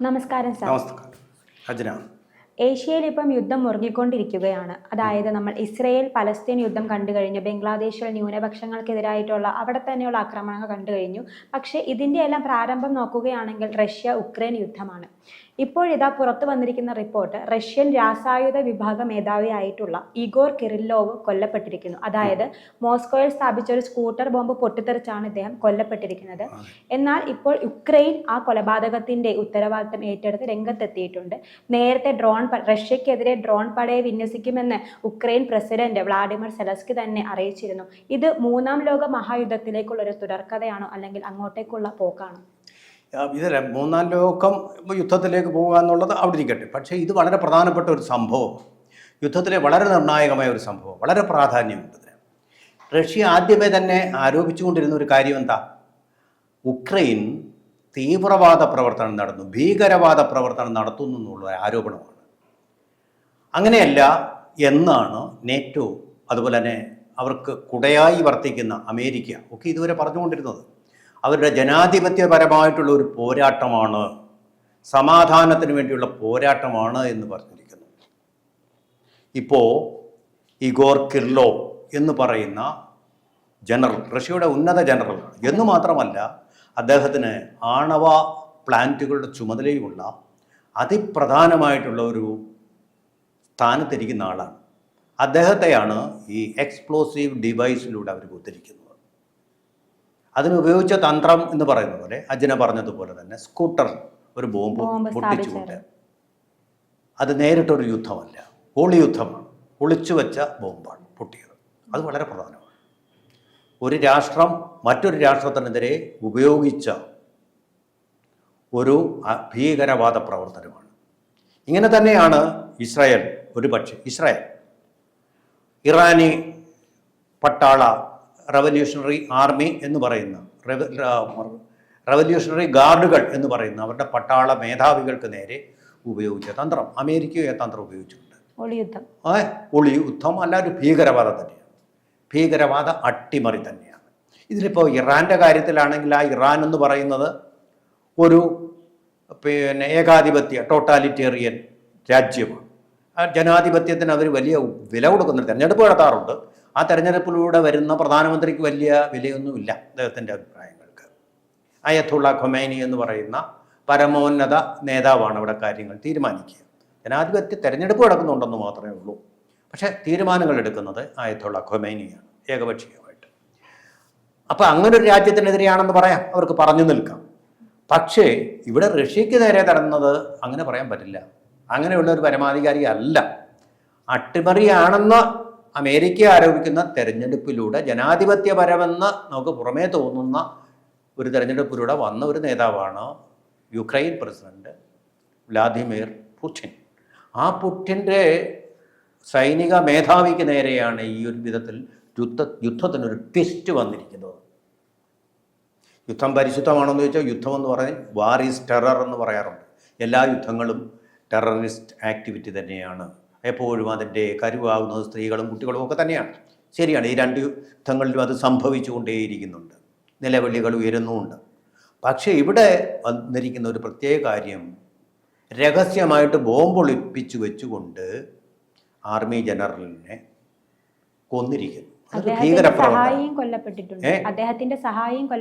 നമസ്കാരം സാർ. നമസ്കാരം. അജ്ന. ഏഷ്യയിൽ ഇപ്പം യുദ്ധം മുറുകിക്കൊണ്ടിരിക്കുകയാണ്. അതായത് നമ്മൾ ഇസ്രയേൽ പലസ്തീൻ യുദ്ധം കണ്ടു കഴിഞ്ഞു. ബംഗ്ലാദേശിൽ ന്യൂനപക്ഷങ്ങൾക്കെതിരായിട്ടുള്ള അവിടെ തന്നെയുള്ള ആക്രമണങ്ങൾ കണ്ടു കഴിഞ്ഞു. പക്ഷേ ഇതിന്റെ എല്ലാം പ്രാരംഭം നോക്കുകയാണെങ്കിൽ റഷ്യ ഉക്രൈൻ യുദ്ധമാണ്. ഇപ്പോഴിതാ പുറത്തു വന്നിരിക്കുന്ന റിപ്പോർട്ട് റഷ്യൻ രാസായുധ വിഭാഗ മേധാവിയായിട്ടുള്ള ഇഗോർ കിറില്ലോവ് കൊല്ലപ്പെട്ടിരിക്കുന്നു. അതായത് മോസ്കോയിൽ സ്ഥാപിച്ച ഒരു സ്കൂട്ടർ ബോംബ് പൊട്ടിത്തെറിച്ചാണ് ഇദ്ദേഹം കൊല്ലപ്പെട്ടിരിക്കുന്നത്. എന്നാൽ ഇപ്പോൾ യുക്രൈൻ ആ കൊലപാതകത്തിന്റെ ഉത്തരവാദിത്തം ഏറ്റെടുത്ത് രംഗത്തെത്തിയിട്ടുണ്ട്. നേരത്തെ ഡ്രോൺ റഷ്യക്കെതിരെ ഡ്രോൺ പടയെ വിന്യസിക്കുമെന്ന് ഉക്രൈൻ പ്രസിഡന്റ് വ്ളാഡിമിർ സെലസ്കി തന്നെ അറിയിച്ചിരുന്നു. ഇത് മൂന്നാം ലോക മഹായുദ്ധത്തിലേക്കുള്ള ഒരു തുടർക്കഥയാണോ അല്ലെങ്കിൽ അങ്ങോട്ടേക്കുള്ള പോക്കാണോ? ഇതിലെ മൂന്നാം ലോകം യുദ്ധത്തിലേക്ക് പോകുക എന്നുള്ളത് അവിടെ ഇരിക്കട്ടെ. പക്ഷേ ഇത് വളരെ പ്രധാനപ്പെട്ട ഒരു സംഭവം. യുദ്ധത്തിലെ വളരെ നിർണായകമായ ഒരു സംഭവം. വളരെ പ്രാധാന്യമുണ്ട് ഇതിന്. റഷ്യ ആദ്യമേ തന്നെ ആരോപിച്ചുകൊണ്ടിരുന്ന ഒരു കാര്യം എന്താ? ഉക്രൈൻ തീവ്രവാദ പ്രവർത്തനം നടന്നു. ഭീകരവാദ പ്രവർത്തനം നടത്തുന്നു എന്നുള്ള ആരോപണമാണ്. അങ്ങനെയല്ല എന്നാണ് നേറ്റോ അതുപോലെ തന്നെ അവർക്ക് കുടയായി വർത്തിക്കുന്ന അമേരിക്ക ഒക്കെ ഇതുവരെ പറഞ്ഞുകൊണ്ടിരുന്നത്. അവരുടെ ജനാധിപത്യപരമായിട്ടുള്ള ഒരു പോരാട്ടമാണ് സമാധാനത്തിന് വേണ്ടിയുള്ള പോരാട്ടമാണ് എന്ന് പറഞ്ഞിരിക്കുന്നു. ഇപ്പോൾ ഇഗോർ കിർലോ എന്ന് പറയുന്ന ജനറൽ റഷ്യയുടെ ഉന്നത ജനറൽ എന്ന് മാത്രമല്ല അദ്ദേഹത്തിന് ആണവ പ്ലാന്റുകളുടെ ചുമതലയുമുള്ള അതിപ്രധാനമായിട്ടുള്ള ഒരു സ്ഥാനത്തിരിക്കുന്ന ആളാണ്. അദ്ദേഹത്തെയാണ് ഈ എക്സ്പ്ലോസീവ് ഡിവൈസിലൂടെ അവർ ഉദ്ധരിക്കുന്നത് അതിന് ഉപയോഗിച്ച തന്ത്രം എന്ന് പറയുന്ന പോലെ അജ്ന പറഞ്ഞതുപോലെ തന്നെ സ്കൂട്ടർ ഒരു ബോംബ് പൊട്ടിച്ചുകൊണ്ട്. അത് നേരിട്ടൊരു യുദ്ധമല്ല ഒളി യുദ്ധമാണ് ഒളിച്ചു വെച്ച ബോംബാണ് പൊട്ടിയത്. അത് വളരെ പ്രധാനമാണ്. ഒരു രാഷ്ട്രം മറ്റൊരു രാഷ്ട്രത്തിനെതിരെ ഉപയോഗിച്ച ഒരു ഭീകരവാദ പ്രവർത്തനമാണ്. ഇങ്ങനെ തന്നെയാണ് ഇസ്രായേൽ ഒരു പക്ഷേ ഇസ്രായേൽ ഇറാനി പട്ടാള റവല്യൂഷണറി ആർമി എന്ന് പറയുന്ന റെവ- റവല്യൂഷണറി ഗാർഡുകൾ എന്ന് പറയുന്ന അവരുടെ പട്ടാള മേധാവികൾക്ക് നേരെ ഉപയോഗിച്ച തന്ത്രം. അമേരിക്കയെ തന്ത്രം ഉപയോഗിച്ചിട്ടുണ്ട്. ഒളിയുദ്ധം. ആ ഒളി യുദ്ധം അല്ല ഒരു ഭീകരവാദം തന്നെയാണ്. ഭീകരവാദ അട്ടിമറി തന്നെയാണ്. ഇതിലിപ്പോൾ ഇറാന്റെ കാര്യത്തിലാണെങ്കിൽ ആ ഇറാൻ എന്ന് പറയുന്നത് ഒരു പിന്നെ ഏകാധിപത്യ ടോട്ടാലിറ്റേറിയൻ രാജ്യമാണ്. ആ ജനാധിപത്യത്തിന് അവർ വലിയ വില കൊടുക്കുന്ന തിരഞ്ഞെടുപ്പ് നടത്താറുണ്ട്. ആ തെരഞ്ഞെടുപ്പിലൂടെ വരുന്ന പ്രധാനമന്ത്രിക്ക് വലിയ വിലയൊന്നുമില്ല അദ്ദേഹത്തിന്റെ അഭിപ്രായങ്ങൾക്ക്. അയത്തുള്ള ഖൊമൈനി എന്ന് പറയുന്ന പരമോന്നത നേതാവാണ് അവിടെ കാര്യങ്ങൾ തീരുമാനിക്കുക. ജനാധിപത്യ തെരഞ്ഞെടുപ്പ് നടക്കുന്നുണ്ടെന്ന് മാത്രമേ ഉള്ളൂ. പക്ഷേ തീരുമാനങ്ങൾ എടുക്കുന്നത് ആയത്തുള്ള ഖൊമൈനിയാണ് ഏകപക്ഷീയമായിട്ട്. അപ്പോൾ അങ്ങനെ ഒരു രാജ്യത്തിനെതിരെയാണെന്ന് പറയാം അവർക്ക് പറഞ്ഞു നിൽക്കാം. പക്ഷേ ഇവിടെ റഷ്യക്ക് നേരെ തരുന്നത് അങ്ങനെ പറയാൻ പറ്റില്ല. അങ്ങനെയുള്ള ഒരു പരമാധികാരി അല്ല. അട്ടിമറിയാണെന്ന് അമേരിക്ക ആരോപിക്കുന്ന തെരഞ്ഞെടുപ്പിലൂടെ ജനാധിപത്യപരമെന്ന് നമുക്ക് പുറമേ തോന്നുന്ന ഒരു തെരഞ്ഞെടുപ്പിലൂടെ വന്ന ഒരു നേതാവാണ് യുക്രൈൻ പ്രസിഡന്റ് വ്ലാദിമിർ പുടിൻ. ആ പുടിന്റെ സൈനിക മേധാവിക്ക് നേരെയാണ് ഈ ഒരു വിധത്തിൽ യുദ്ധ യുദ്ധത്തിനൊരു ട്വിസ്റ്റ് വന്നിരിക്കുന്നത്. യുദ്ധം പരിശുദ്ധമാണെന്ന് ചോദിച്ചാൽ യുദ്ധം എന്ന് പറഞ്ഞാൽ വാർ ഈസ് ടെറർ എന്ന് പറയാറുണ്ട്. എല്ലാ യുദ്ധങ്ങളും ടെററിസ്റ്റ് ആക്ടിവിറ്റി തന്നെയാണ്. എപ്പോഴും അതിന്റെ കരുവാകുന്നത് സ്ത്രീകളും കുട്ടികളും ഒക്കെ തന്നെയാണ്. ശരിയാണ് ഈ രണ്ട് യുദ്ധങ്ങളിലും അത് സംഭവിച്ചുകൊണ്ടേയിരിക്കുന്നുണ്ട്. നിലവിളികൾ ഉയരുന്നുമുണ്ട്. പക്ഷേ ഇവിടെ വന്നിരിക്കുന്ന ഒരു പ്രത്യേക കാര്യം രഹസ്യമായിട്ട് ബോംബൊളിപ്പിച്ചു വെച്ചുകൊണ്ട് ആർമി ജനറലിനെ കൊന്നിരിക്കുന്നു.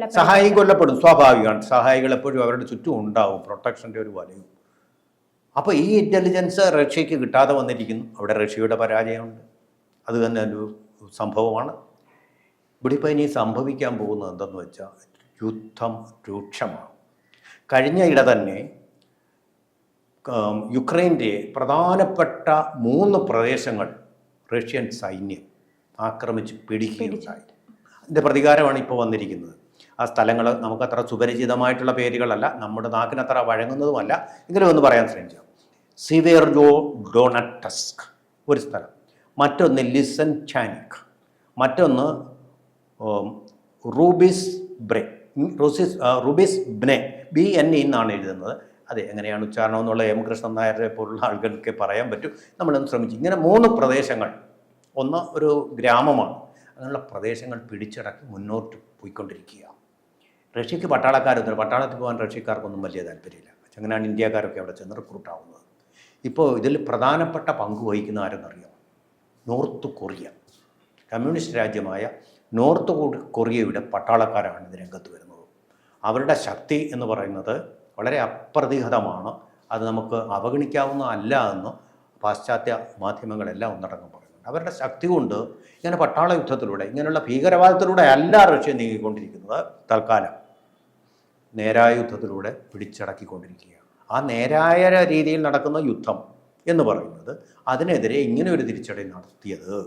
സഹായിയും കൊല്ലപ്പെടും. സ്വാഭാവികമാണ്. സഹായികൾ എപ്പോഴും അവരുടെ ചുറ്റും ഉണ്ടാവും. പ്രൊട്ടക്ഷന്റെ ഒരു വലയും. അപ്പോൾ ഈ ഇന്റലിജൻസ് റഷ്യക്ക് കിട്ടാതെ വന്നിരിക്കുന്നു. അവിടെ റഷ്യയുടെ പരാജയമുണ്ട്. അത് തന്നെ ഒരു സംഭവമാണ്. ഇവിടെ ഇപ്പോൾ ഇനി സംഭവിക്കാൻ പോകുന്നത് എന്തെന്ന് വെച്ചാൽ യുദ്ധം രൂക്ഷമാണ്. കഴിഞ്ഞ ഇട തന്നെ യുക്രൈന്റെ പ്രധാനപ്പെട്ട മൂന്ന് പ്രദേശങ്ങൾ റഷ്യൻ സൈന്യം ആക്രമിച്ച് പിടിക്കുകയുണ്ടായി അതിന്റെ പ്രതികാരമാണ് ഇപ്പോൾ വന്നിരിക്കുന്നത്. ആ സ്ഥലങ്ങൾ നമുക്കത്ര സുപരിചിതമായിട്ടുള്ള പേരുകളല്ല നമ്മുടെ നാക്കിനത്ര വഴങ്ങുന്നതുമല്ല. എങ്കിലും ഒന്ന് പറയാൻ ശ്രമിച്ചു സിവേർജോ ഡോണറ്റസ്ക് ഒരു സ്ഥലം. മറ്റൊന്ന് ലിസൻ ചാനിക് മറ്റൊന്ന് റൂബിസ് ബ്രെ റുസിസ് റൂബിസ് ബ്നെ ബി എൻ എന്നാണ് എഴുതുന്നത്. അതെ എങ്ങനെയാണ് ഉച്ചാരണം എന്നുള്ള എം കൃഷ്ണൻ നായരെ പോലുള്ള ആളുകൾക്ക് പറയാൻ പറ്റും. നമ്മളൊന്ന് ശ്രമിച്ചു. ഇങ്ങനെ മൂന്ന് പ്രദേശങ്ങൾ. ഒന്ന് ഒരു ഗ്രാമമാണ്. അങ്ങനെയുള്ള പ്രദേശങ്ങൾ പിടിച്ചടക്കി മുന്നോട്ട് പോയിക്കൊണ്ടിരിക്കുക. റഷ്യക്ക് പട്ടാളക്കാരൊന്നും പട്ടാളത്തിൽ പോകാൻ റഷ്യക്കാർക്കൊന്നും വലിയ താല്പര്യമില്ല. അങ്ങനെയാണ് ഇന്ത്യക്കാരൊക്കെ അവിടെ ചെന്ന് റിക്രൂട്ട് ആവുന്നത്? ഇപ്പോൾ ഇതിൽ പ്രധാനപ്പെട്ട പങ്ക് വഹിക്കുന്ന ആരെന്നറിയാം നോർത്ത് കൊറിയ. കമ്മ്യൂണിസ്റ്റ് രാജ്യമായ നോർത്ത് കൊറിയയുടെ പട്ടാളക്കാരാണ് ഇത് രംഗത്ത് വരുന്നത്. അവരുടെ ശക്തി എന്ന് പറയുന്നത് വളരെ അപ്രതിഹതമാണ്. അത് നമുക്ക് അവഗണിക്കാവുന്ന അല്ല എന്ന് പാശ്ചാത്യ മാധ്യമങ്ങളെല്ലാം ഒന്നടങ്കം പറയുന്നുണ്ട്. അവരുടെ ശക്തി കൊണ്ട് ഇങ്ങനെ പട്ടാള യുദ്ധത്തിലൂടെ ഇങ്ങനെയുള്ള ഭീകരവാദത്തിലൂടെ അല്ല റഷ്യ നീങ്ങിക്കൊണ്ടിരിക്കുന്നത് തൽക്കാലം. നേരായ യുദ്ധത്തിലൂടെ പിടിച്ചടക്കിക്കൊണ്ടിരിക്കുകയാണ്. ആ നേരായ രീതിയിൽ നടക്കുന്ന യുദ്ധം എന്ന് പറയുന്നത് അതിനെതിരെ ഇങ്ങനെ ഒരു തിരിച്ചടി നടത്തിയത്.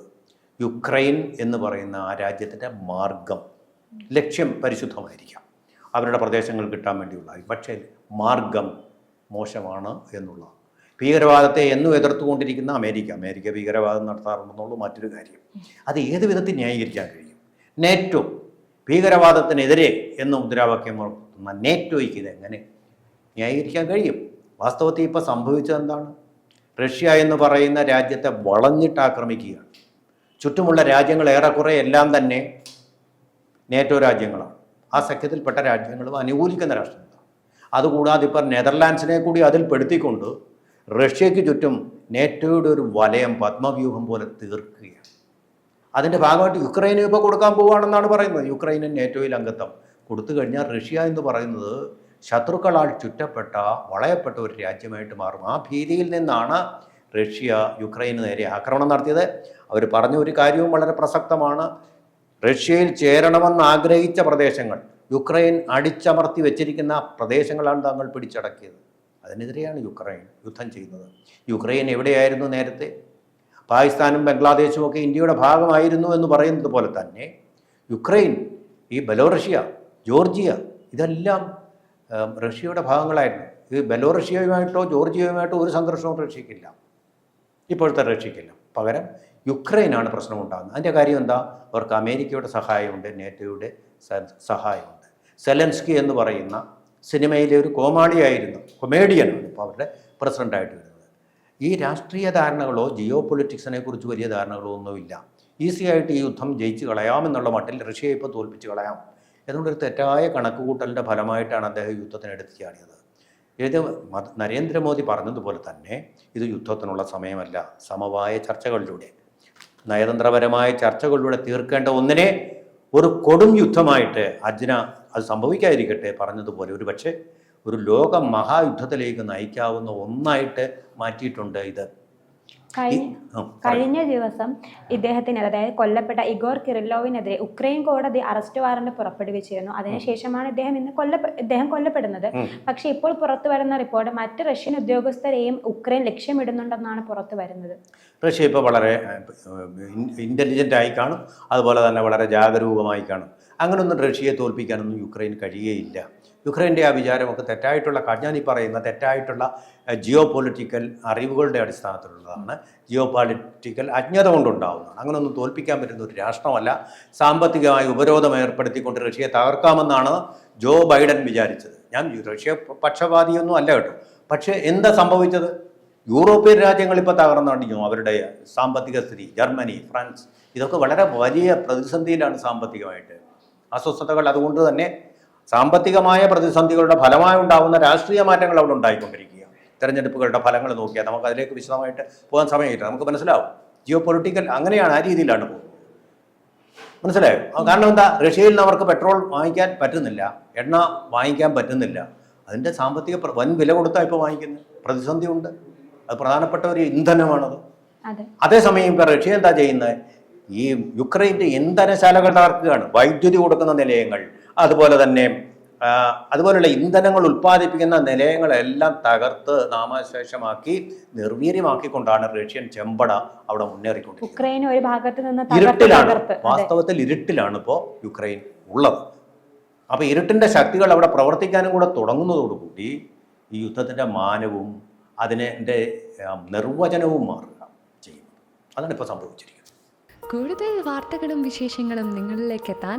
യുക്രൈൻ എന്ന് പറയുന്ന ആ രാജ്യത്തിന്റെ മാർഗം ലക്ഷ്യം പരിശുദ്ധമായിരിക്കാം. അവരുടെ പ്രദേശങ്ങൾ കിട്ടാൻ വേണ്ടിയുള്ള പക്ഷേ മാർഗം മോശമാണ് എന്നുള്ള. ഭീകരവാദത്തെ എന്നും എതിർത്തുകൊണ്ടിരിക്കുന്ന അമേരിക്ക അമേരിക്ക ഭീകരവാദം നടത്താറുണ്ടെന്നുള്ള മറ്റൊരു കാര്യം. അത് ഏത് വിധത്തിൽ ന്യായീകരിക്കാൻ കഴിയും? നേറ്റോ? ഭീകരവാദത്തിനെതിരെ എന്ന മുദ്രാവാക്യം ഉയർത്തുന്ന നേറ്റോയ്ക്ക് ഇത് എങ്ങനെ ന്യായീകരിക്കാൻ കഴിയും. വാസ്തവത്തിൽ ഇപ്പോൾ സംഭവിച്ചത് എന്താണ്? റഷ്യ എന്ന് പറയുന്ന രാജ്യത്തെ വളഞ്ഞിട്ട് ആക്രമിക്കുകയാണ്. ചുറ്റുമുള്ള രാജ്യങ്ങൾ ഏറെക്കുറെ എല്ലാം തന്നെ നേറ്റോ രാജ്യങ്ങളാണ്. ആ സഖ്യത്തിൽപ്പെട്ട രാജ്യങ്ങളും അനുകൂലിക്കുന്ന രാഷ്ട്രങ്ങളാണ് അതുകൂടാതെ ഇപ്പോൾ നെതർലാൻഡ്സിനെ കൂടി അതിൽ പെടുത്തിക്കൊണ്ട് റഷ്യയ്ക്ക് ചുറ്റും നേറ്റോയുടെ ഒരു വലയം പത്മവ്യൂഹം പോലെ തീർക്കുകയാണ്. അതിന്റെ ഭാഗമായിട്ട് യുക്രൈന് ഇപ്പോൾ കൊടുക്കാൻ പോവുകയാണെന്നാണ് പറയുന്നത്. യുക്രൈനും നേറ്റോയിൽ അംഗത്വം കൊടുത്തു കഴിഞ്ഞാൽ റഷ്യ എന്ന് പറയുന്നത് ശത്രുക്കളാൽ ചുറ്റപ്പെട്ട വളയപ്പെട്ട ഒരു രാജ്യമായിട്ട് മാറും. ആ ഭീതിയിൽ നിന്നാണ് റഷ്യ യുക്രൈന് നേരെ ആക്രമണം നടത്തിയത്. അവർ പറഞ്ഞ ഒരു കാര്യവും വളരെ പ്രസക്തമാണ്. റഷ്യയിൽ ചേരണമെന്ന് ആഗ്രഹിച്ച പ്രദേശങ്ങൾ യുക്രൈൻ അടിച്ചമർത്തി വെച്ചിരിക്കുന്ന പ്രദേശങ്ങളാണ് താങ്കൾ പിടിച്ചടക്കിയത്. അതിനെതിരെയാണ് യുക്രൈൻ യുദ്ധം ചെയ്യുന്നത്. യുക്രൈൻ എവിടെയായിരുന്നു നേരത്തെ? പാകിസ്ഥാനും ബംഗ്ലാദേശും ഒക്കെ ഇന്ത്യയുടെ ഭാഗമായിരുന്നു എന്ന് പറയുന്നത് പോലെ തന്നെ യുക്രൈൻ ഈ ബലോറഷ്യ ജോർജിയ ഇതെല്ലാം റഷ്യയുടെ ഭാഗങ്ങളായിരുന്നു. ഇത് ബെലോറഷ്യയുമായിട്ടോ ജോർജിയയുമായിട്ടോ ഒരു സംഘർഷവും റഷ്യക്കില്ല. ഇപ്പോഴത്തെ റഷ്യക്കില്ല. പകരം യുക്രൈനാണ് പ്രശ്നമുണ്ടാകുന്നത്. അതിന്റെ കാര്യം എന്താ? അവർക്ക് അമേരിക്കയുടെ സഹായമുണ്ട് നേറ്റോയുടെ സഹായമുണ്ട്. സെലൻസ്കി എന്ന് പറയുന്ന സിനിമയിലെ ഒരു കോമാളിയായിരുന്നു കൊമേഡിയനാണ് ഇപ്പോൾ അവരുടെ പ്രസിഡന്റായിട്ട് വരുന്നത്. ഈ രാഷ്ട്രീയ ധാരണകളോ ജിയോ പൊളിറ്റിക്സിനെ കുറിച്ച് വലിയ ധാരണകളോ ഒന്നുമില്ല. ഈസിയായിട്ട് ഈ യുദ്ധം ജയിച്ചു കളയാമെന്നുള്ള മട്ടിൽ റഷ്യയെ ഇപ്പോൾ തോൽപ്പിച്ച് കളയാം. എന്നുള്ളൊരു തെറ്റായ കണക്കുകൂട്ടലിന്റെ ഫലമായിട്ടാണ് അദ്ദേഹം യുദ്ധത്തിന് എടുത്ത് ചാടിയത്. ഇത് നരേന്ദ്രമോദി പറഞ്ഞതുപോലെ തന്നെ ഇത് യുദ്ധത്തിനുള്ള സമയമല്ല സമവായ ചർച്ചകളിലൂടെ. നയതന്ത്രപരമായ ചർച്ചകളിലൂടെ തീർക്കേണ്ട ഒന്നിനെ ഒരു കൊടും യുദ്ധമായിട്ട് അജ്ന അത് സംഭവിക്കാതിരിക്കട്ടെ പറഞ്ഞതുപോലെ ഒരു പക്ഷേ ഒരു ലോക മഹായുദ്ധത്തിലേക്ക് നയിക്കാവുന്ന ഒന്നായിട്ട് മാറ്റിയിട്ടുണ്ട് ഇത്. കഴിഞ്ഞ ദിവസം ഇദ്ദേഹത്തിന് അതായത് കൊല്ലപ്പെട്ട ഇഗോർ കിറിലോവിനെതിരെ ഉക്രൈൻ കോടതി അറസ്റ്റ് വാറണ്ട് പുറപ്പെടുവിച്ചിരുന്നു. അതിനുശേഷമാണ് ഇദ്ദേഹം ഇന്ന് കൊല്ല ഇദ്ദേഹം കൊല്ലപ്പെടുന്നത്. പക്ഷെ പക്ഷേ ഇപ്പോൾ പുറത്തു വരുന്ന റിപ്പോർട്ട് മറ്റ് റഷ്യൻ ഉദ്യോഗസ്ഥരെയും ഉക്രൈൻ ലക്ഷ്യമിടുന്നുണ്ടെന്നാണ് പുറത്തു വരുന്നത്. റഷ്യ ഇപ്പോൾ വളരെ ഇന്റലിജന്റ് ആയി കാണും. അതുപോലെ തന്നെ വളരെ ജാഗരൂകമായി കാണും. അങ്ങനൊന്നും റഷ്യയെ തോൽപ്പിക്കാനൊന്നും യുക്രൈൻ കഴിയുകയില്ല. യുക്രൈന്റെ ആ വിചാരമൊക്കെ തെറ്റായിട്ടുള്ള ഞാൻ ഈ പറയുന്ന തെറ്റായിട്ടുള്ള ജിയോ പൊളിറ്റിക്കൽ അറിവുകളുടെ അടിസ്ഥാനത്തിലുള്ളതാണ്. ജിയോ പൊളിറ്റിക്കൽ അജ്ഞത കൊണ്ടുണ്ടാവുന്നതാണ്. അങ്ങനെയൊന്നും തോൽപ്പിക്കാൻ പറ്റുന്ന ഒരു രാഷ്ട്രമല്ല. സാമ്പത്തികമായി ഉപരോധം ഏർപ്പെടുത്തിക്കൊണ്ട് റഷ്യയെ തകർക്കാമെന്നാണ് ജോ ബൈഡൻ വിചാരിച്ചത്. ഞാൻ റഷ്യ പക്ഷപാതിയൊന്നും അല്ല കേട്ടോ. പക്ഷേ എന്താ സംഭവിച്ചത്? യൂറോപ്യൻ രാജ്യങ്ങൾ ഇപ്പോൾ തകർന്നടിഞ്ഞു അവരുടെ സാമ്പത്തിക സ്ഥിതി. ജർമ്മനി ഫ്രാൻസ് ഇതൊക്കെ വളരെ വലിയ പ്രതിസന്ധിയിലാണ് സാമ്പത്തികമായിട്ട്. അസ്വസ്ഥതകൾ അതുകൊണ്ട് തന്നെ സാമ്പത്തികമായ പ്രതിസന്ധികളുടെ ഫലമായി ഉണ്ടാകുന്ന രാഷ്ട്രീയ മാറ്റങ്ങൾ അവിടെ ഉണ്ടായിക്കൊണ്ടിരിക്കുക തെരഞ്ഞെടുപ്പുകളുടെ ഫലങ്ങൾ നോക്കിയാൽ നമുക്ക് അതിലേക്ക് വിശദമായിട്ട് പോകാൻ സമയമില്ല. നമുക്ക് മനസ്സിലാവും. ജിയോ പൊളിറ്റിക്കൽ അങ്ങനെയാണ് ആ രീതിയിലാണ് പോകുന്നത്. മനസ്സിലായോ? കാരണം എന്താ? റഷ്യയിൽ നിന്ന് അവർക്ക് പെട്രോൾ വാങ്ങിക്കാൻ പറ്റുന്നില്ല. എണ്ണ വാങ്ങിക്കാൻ പറ്റുന്നില്ല. അതിന്റെ സാമ്പത്തിക വൻ വില കൊടുത്താൽ ഇപ്പോൾ വാങ്ങിക്കുന്നത്. പ്രതിസന്ധി ഉണ്ട്. അത് പ്രധാനപ്പെട്ട ഒരു ഇന്ധനമാണത്. അതെ. അതേസമയം ഇപ്പം റഷ്യ എന്താ ചെയ്യുന്നത്? ഈ യുക്രൈന്റെ ഇന്ധനശാലകൾ തകർക്കുകയാണ്. വൈദ്യുതി കൊടുക്കുന്ന നിലയങ്ങൾ അതുപോലെ തന്നെ അതുപോലെയുള്ള അതുപോലുള്ള ഇന്ധനങ്ങൾ ഉൽപ്പാദിപ്പിക്കുന്ന നിലയങ്ങളെല്ലാം തകർത്ത് നാമശേഷമാക്കി നിർവീര്യമാക്കിക്കൊണ്ടാണ് റഷ്യൻ ചെമ്പട അവിടെ മുന്നേറിക്കൊണ്ടിരിക്കുന്നത്. ഉക്രൈൻ ഒരു ഭാഗത്ത് നിന്ന് തകർത്ത് ഇരുട്ടിലാണ്. തകർത്ത്. വാസ്തവത്തിൽ ഇരുട്ടിലാണ് ഇപ്പോൾ യുക്രൈൻ ഉള്ളത്. അപ്പോൾ ഇരുട്ടിന്റെ ശക്തികൾ അവിടെ പ്രവർത്തിക്കാനും കൂടെ തുടങ്ങുന്നതോടുകൂടി ഈ യുദ്ധത്തിന്റെ മാനവും അതിനെ നിർവചനവും മാറുക ചെയ്യും അതാണ് ഇപ്പോൾ സംഭവിച്ചിരിക്കുന്നത്. കൂടുതൽ വാർത്തകളും വിശേഷങ്ങളും നിങ്ങളിലേക്ക് എത്താൻ